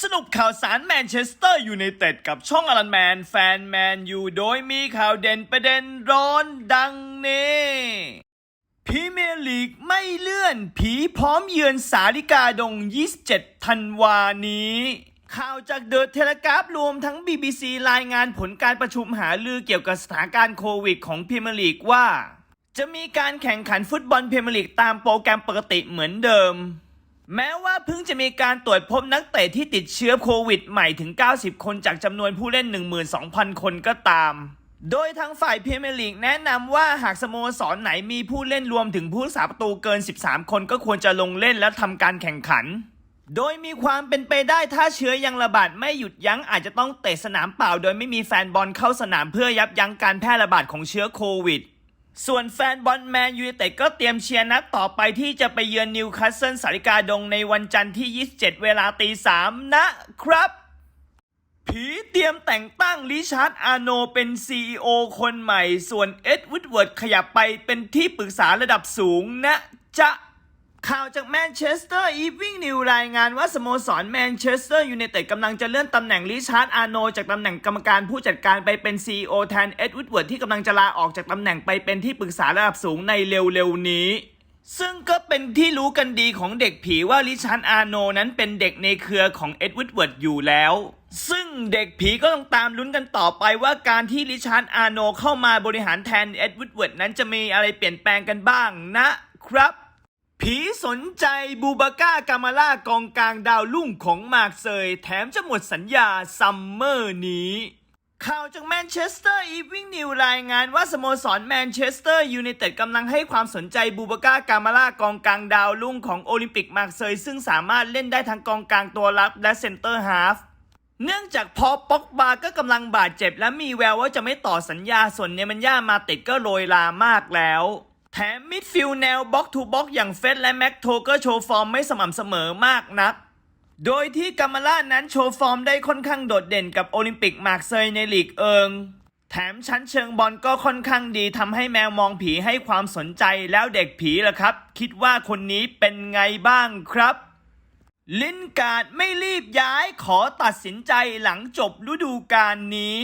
สรุปข่าวสารแมนเชสเตอร์ยูไนเต็ดกับช่องอลันแมน แฟนแมนยูโดยมีข่าวเด่นประเด็นร้อนดังนี้พรีเมียร์ลีกไม่เลื่อน ผีพร้อมเยือนสาลิกาดง 27 ธันวานี้ ข่าวจากเดอะเทเลกราฟรวมทั้ง BBC รายงานผลการประชุมหาลือเกี่ยวกับสถานการณ์โควิดของพรีเมียร์ลีกว่า จะมีการแข่งขันฟุตบอลพรีเมียร์ลีกตามโปรแกรมปกติเหมือนเดิม แม้ว่าเพิ่งจะมีการตรวจพบนักเตะที่ติดเชื้อโควิดใหม่ถึง 90 คนจากจำนวนผู้เล่น 12,000 คนก็ตาม โดยทางฝ่ายพรีเมียร์ลีกแนะนำว่าหากสโมสรไหนมีผู้เล่นรวมถึงผู้รักษาประตูเกิน 13 คนก็ควรจะลงเล่นและทำการแข่งขัน โดยมีความเป็นไปได้ถ้าเชื้อยังระบาดไม่หยุดยั้งอาจจะต้องเตะสนามเปล่า โดยไม่มีแฟนบอลเข้าสนามเพื่อยับยั้งการแพร่ระบาดของเชื้อโควิด ส่วนแฟนบอลแมนยูเต็ดก็เตรียมเชียร์นัดต่อไปที่จะไปเยือนนิวคาสเซิลสาริกาดงในวันจันทร์ที่ 27 เวลาตีสามนะครับ ผีเตรียมแต่งตั้งลิชาร์ดอาโนเป็น CEO คนใหม่ ส่วนเอ็ดวูดเวิร์ดขยับไปเป็นที่ปรึกษาระดับสูงนะจ๊ะ ข่าวจากแมนเชสเตอร์อีฟวิ่งนิวรายงานว่าสโมสรแมนเชสเตอร์ยูไนเต็ดกำลังจะเลื่อนตำแหน่งริชาร์ดอาโนจากตำแหน่งกรรมการผู้จัดการไปเป็น CEO แทนเอ็ดวูดเวิร์ดที่กำลังจะลาออกจากตำแหน่งไปเป็นที่ปรึกษาระดับสูงในเร็วๆนี้ ซึ่งก็เป็นที่รู้กันดีของเด็กผีว่าริชาร์ดอาโนนั้นเป็นเด็กในเครือของเอ็ดวูดเวิร์ดอยู่แล้วซึ่งเด็กผีก็ต้องตามลุ้นกันต่อไปว่าการที่ริชาร์ดอาโนเข้ามาบริหารแทนเอ็ดวูดเวิร์ดนั้นจะมีอะไรเปลี่ยนแปลงกันบ้างนะครับ ผีสนใจบูบาก้ากามาล่ากองกลางดาวรุ่งของมาร์กเซย แถมจะหมดสัญญาซัมเมอร์นี้ ข่าวจากแมนเชสเตอร์อีฟวิ่งนิวรายงานว่าสโมสรแมนเชสเตอร์ยูไนเต็ดกำลังให้ความสนใจบูบาก้ากามาล่ากองกลางดาวรุ่งของโอลิมปิกมาร์กเซย ซึ่งสามารถเล่นได้ทั้งกองกลางตัวรับและเซนเตอร์ฮาฟเนื่องจากพอป็อกบาก็กำลังบาดเจ็บ และมีแววว่าจะไม่ต่อสัญญาส่วนเนมันย่ามาติดก็โรยลามากแล้ว แถมมิดฟิลแนวบ็อกทูบ็อกอย่างเฟสและแม็กโทก็โชว์ฟอร์มไม่สม่ำเสมอมากนัก โดยที่กัมาล่านั้นโชว์ฟอร์มได้ค่อนข้างโดดเด่นกับโอลิมปิกมาร์กเซยในลีกเอิง แถมชั้นเชิงบอลก็ค่อนข้างดีทำให้แมวมองผีให้ความสนใจแล้วเด็กผีล่ะครับ คิดว่าคนนี้เป็นไงบ้างครับ ลินการ์ดไม่รีบย้ายขอตัดสินใจหลังจบฤดูกาลนี้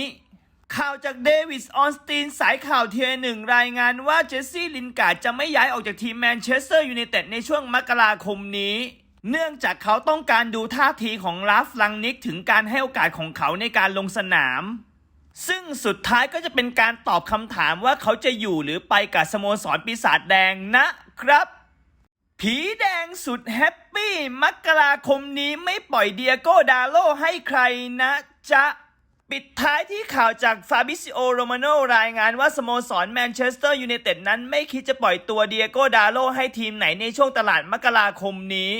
ข่าวจากเดวิสออนสตีนสายข่าวเทียหนึ่งรายงานว่าเจสซี่ลินการ์ดจะไม่ย้ายออกจากทีมแมนเชสเตอร์ยูไนเต็ดในช่วงมกราคมนี้ เนื่องจากเขาต้องการดูท่าทีของลาฟลังนิกถึงการให้โอกาสของเขาในการลงสนาม ซึ่งสุดท้ายก็จะเป็นการตอบคำถามว่าเขาจะอยู่หรือไปกับสโมสรปีศาจแดงนะครับ ผีแดงสุดแฮปปี้มกราคมนี้ไม่ปล่อยเดียโกดาโลให้ใครนะจ๊ะ ปิดท้ายที่ข่าวจากฟาบิซิโอโรมาโนรายงานว่าสโมสรแมนเชสเตอร์ยูไนเต็ดนั้นไม่คิดจะปล่อยตัวเดียโกดาโลให้ทีมไหนในช่วงตลาดมกราคมนี้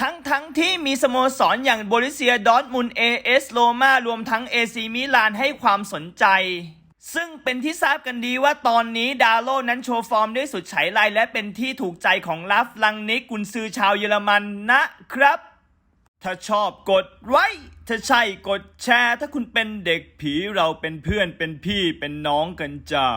ทั้งทั้งที่มีสโมสรอย่างโบริเซียดอร์ทมุนเอเอสโรมารวมทั้งเอซีมิลานให้ความสนใจ ซึ่งเป็นที่ทราบกันดีว่าตอนนี้ดาโลนั้นโชว์ฟอร์มได้สุดฉายไลและเป็นที่ถูกใจของลัฟลังนิกกุนซือชาวเยอรมันนะครับ ถ้าชอบกดไลค์ถ้าใช่กดแชร์ ถ้าคุณเป็นเด็กผีเราเป็นเพื่อนเป็นพี่เป็นน้องกันจ้า